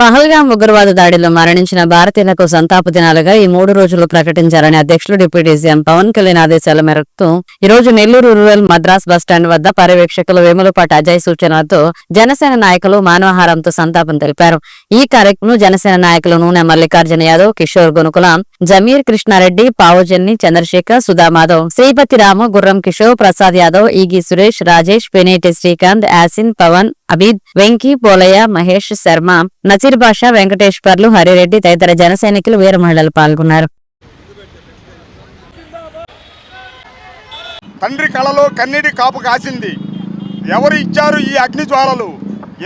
పహల్గాం ఉగ్రవాద దాడిలో మరణించిన భారతీయులకు సంతాప దినాలుగా ఈ మూడు రోజులు ప్రకటించారని అధ్యక్షులు డిప్యూటీ సీఎం పవన్ కళ్యాణ్ ఆదేశాల మేరకు ఈ రోజు నెల్లూరు రూరల్ మద్రాస్ బస్టాండ్ వద్ద పర్యవేక్షకులు వేములపాటి అజయ్ సూచనలతో జనసేన నాయకులు మానవహారంతో సంతాపం తెలిపారు. ఈ కార్యక్రమం జనసేన నాయకులు నూనె మల్లికార్జున యాదవ్ కిషోర్ గునుకులాం జమీర్ కృష్ణారెడ్డి పావుజన్ని చంద్రశేఖర్ సుధామాధవ్ శ్రీపతిరాము రాము గుర్రం కిషోర్ ప్రసాద్ యాదవ్ ఈగి సురేష్ రాజేష్ పెనేటి శ్రీకాంత్ యాసిన్ పవన్ అబీద్ వెంకీ పోలయ్య మహేష్ శర్మ నసీర్ బాషా వెంకటేశ్వర్లు హరిరెడ్డి తదితర జన సైనికులు వీర మహిళలు పాల్గొన్నారు. తండ్రి కళలో కన్నీటి కాపు కాసింది. ఎవరు ఇచ్చారు ఈ అగ్ని జ్వాలలు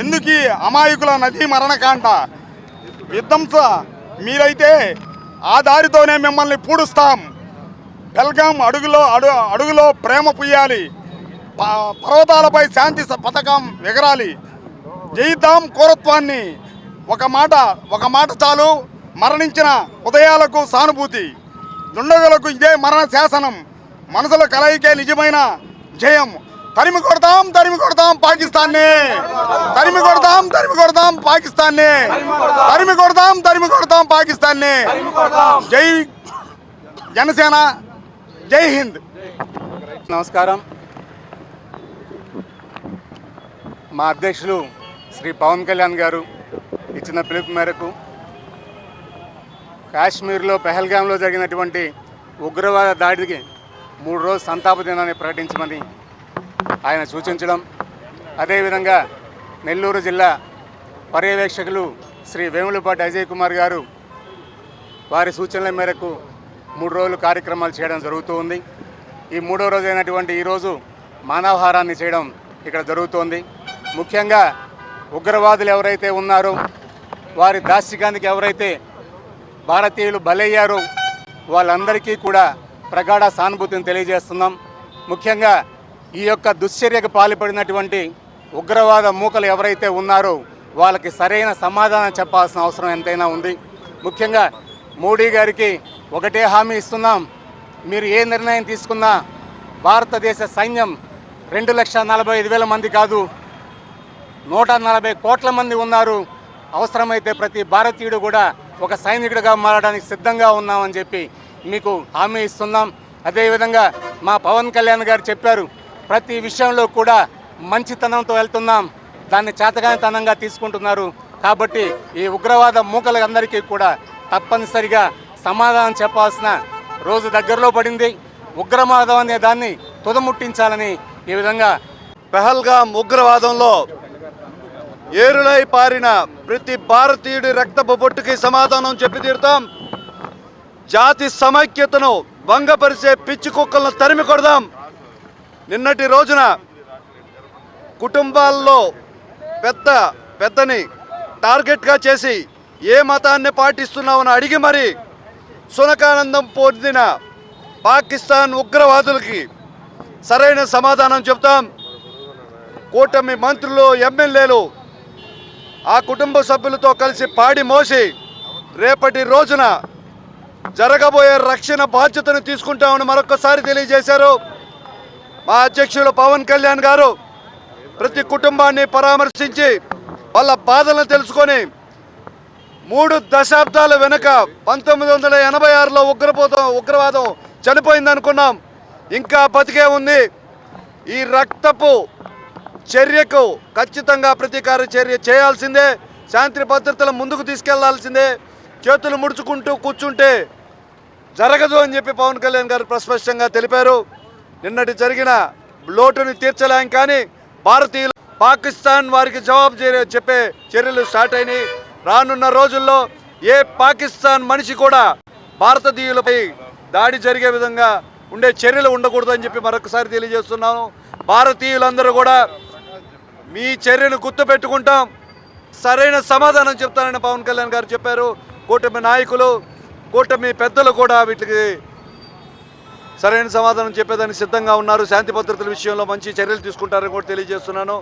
ఎందుకు అమాయకుల నదీ మరణకాంట విధ్వంస. మీరైతే ఆ దారితోనే మిమ్మల్ని పూడుస్తాం. బెల్గాం అడుగులో అడు అడుగులో ప్రేమ పుయ్యాలి. పర్వతాలపై శాంతి పథకం ఎగరాలి. జయిద్దాం కోరత్వాన్ని ఒక మాట ఒక మాట చాలు. మరణించిన ఉదయాలకు సానుభూతి. దుండగులకు ఇదే మరణ శాసనం. మనసుల కలయికే నిజమైన జయం. తరిమి కొడతాం తరిమి కొడతాం పాకిస్తాన్ని. తరిమి కొడతాం తరిమి కొడతాం పాకిస్తాన్ని. తరిమి కొడతాం తరిమి కొడతాం పాకిస్తాన్ని. జై జనసేన జై హింద్. నమస్కారం. మా అధ్యక్షులు శ్రీ పవన్ కళ్యాణ్ గారు ఇచ్చిన పిలుపు మేరకు కాశ్మీర్లో పెహల్గాంలో జరిగినటువంటి ఉగ్రవాద దాడికి మూడు రోజు సంతాప దినాన్ని ప్రకటించమని ఆయన సూచించడం. అదేవిధంగా నెల్లూరు జిల్లా పర్యవేక్షకులు శ్రీ వేములపాటి అజయ్ కుమార్ గారు వారి సూచనల మేరకు మూడు రోజులు కార్యక్రమాలు చేయడం జరుగుతూ ఉంది. ఈ మూడో రోజు అయినటువంటి ఈరోజు మానవహారాన్ని చేయడం ఇక్కడ జరుగుతోంది. ముఖ్యంగా ఉగ్రవాదులు ఎవరైతే ఉన్నారో వారి దాస్తికానికి ఎవరైతే భారతీయులు బలయ్యారో వాళ్ళందరికీ కూడా ప్రగాఢ సానుభూతిని తెలియజేస్తున్నాం. ముఖ్యంగా ఈ యొక్క దుశ్చర్యకు పాల్పడినటువంటి ఉగ్రవాద మూకలు ఎవరైతే ఉన్నారో వాళ్ళకి సరైన సమాధానం చెప్పాల్సిన అవసరం ఎంతైనా ఉంది. ముఖ్యంగా మోడీ గారికి ఒకటే హామీ ఇస్తున్నాం. మీరు ఏ నిర్ణయం తీసుకున్నా భారతదేశ సైన్యం రెండు లక్షల నలభై ఐదు వేల మంది కాదు నూట నలభై కోట్ల మంది ఉన్నారు. అవసరమైతే ప్రతి భారతీయుడు కూడా ఒక సైనికుడిగా మారడానికి సిద్ధంగా ఉన్నామని చెప్పి మీకు హామీ ఇస్తున్నాం. అదేవిధంగా మా పవన్ కళ్యాణ్ గారు చెప్పారు ప్రతి విషయంలో కూడా మంచితనంతో వెళ్తున్నాం. దాన్ని చేతగానితనంగా తీసుకుంటున్నారు. కాబట్టి ఈ ఉగ్రవాద మూకలందరికీ కూడా తప్పనిసరిగా సమాధానం చెప్పాల్సిన రోజు దగ్గరలో పడింది. ఉగ్రవాదం అనే దాన్ని తుదముట్టించాలని ఈ విధంగా పెహల్గాం ఉగ్రవాదంలో ఏరులై పారిన ప్రతి భారతీయుడి రక్తపు బొట్టుకి సమాధానం చెప్పి తీరుతాం. జాతి సమైక్యతను భంగపరిచే పిచ్చి కుక్కలను తరిమి కొడదాం. నిన్నటి రోజున కుటుంబాల్లో పెద్ద పెద్దని టార్గెట్గా చేసి ఏ మతాన్ని పాటిస్తున్నామని అడిగి మరి సునకానందం పొందిన పాకిస్తాన్ ఉగ్రవాదులకి సరైన సమాధానం చెప్తాం కూటమి మంత్రులు ఎమ్మెల్యేలు ఆ కుటుంబ సభ్యులతో కలిసి పాడి మోసి రేపటి రోజున జరగబోయే రక్షణ బాధ్యతను తీసుకుంటామని మరొకసారి తెలియజేశారు. మా అధ్యక్షులు పవన్ కళ్యాణ్ గారు ప్రతి కుటుంబాన్ని పరామర్శించి వాళ్ళ బాధలను తెలుసుకొని మూడు దశాబ్దాల వెనుక పంతొమ్మిది వందల ఎనభై ఆరులో ఉగ్రపోతం ఉగ్రవాదం చనిపోయింది అనుకున్నాం. ఇంకా బతికే ఉంది. ఈ రక్తపు చర్యకు ఖచ్చితంగా ప్రతీకార చర్య చేయాల్సిందే. శాంతి భద్రతల ముందుకు తీసుకెళ్ళాల్సిందే. చేతులు ముడుచుకుంటూ కూర్చుంటే జరగదు అని చెప్పి పవన్ కళ్యాణ్ గారు ప్రస్పష్టంగా తెలిపారు. నిన్నటి జరిగిన లోటుని తీర్చలేం కానీ భారతీయులు పాకిస్తాన్ వారికి జవాబు చెప్పే చర్యలు స్టార్ట్ అయినాయి. రానున్న రోజుల్లో ఏ పాకిస్తాన్ మనిషి కూడా భారతీయులపై దాడి జరిగే విధంగా ఉండే చర్యలు ఉండకూడదు అని చెప్పి మరొకసారి తెలియజేస్తున్నాను. భారతీయులందరూ కూడా మీ చర్యను గుర్తుపెట్టుకుంటాం. సరైన సమాధానం చెప్తానని పవన్ కళ్యాణ్ గారు చెప్పారు. కూటమి నాయకులు కూటమి పెద్దలు కూడా వీటికి సరైన సమాధానం చెప్పేదానికి సిద్ధంగా ఉన్నారు. శాంతి భద్రతల విషయంలో మంచి చర్యలు తీసుకుంటారని కూడా తెలియజేస్తున్నాను.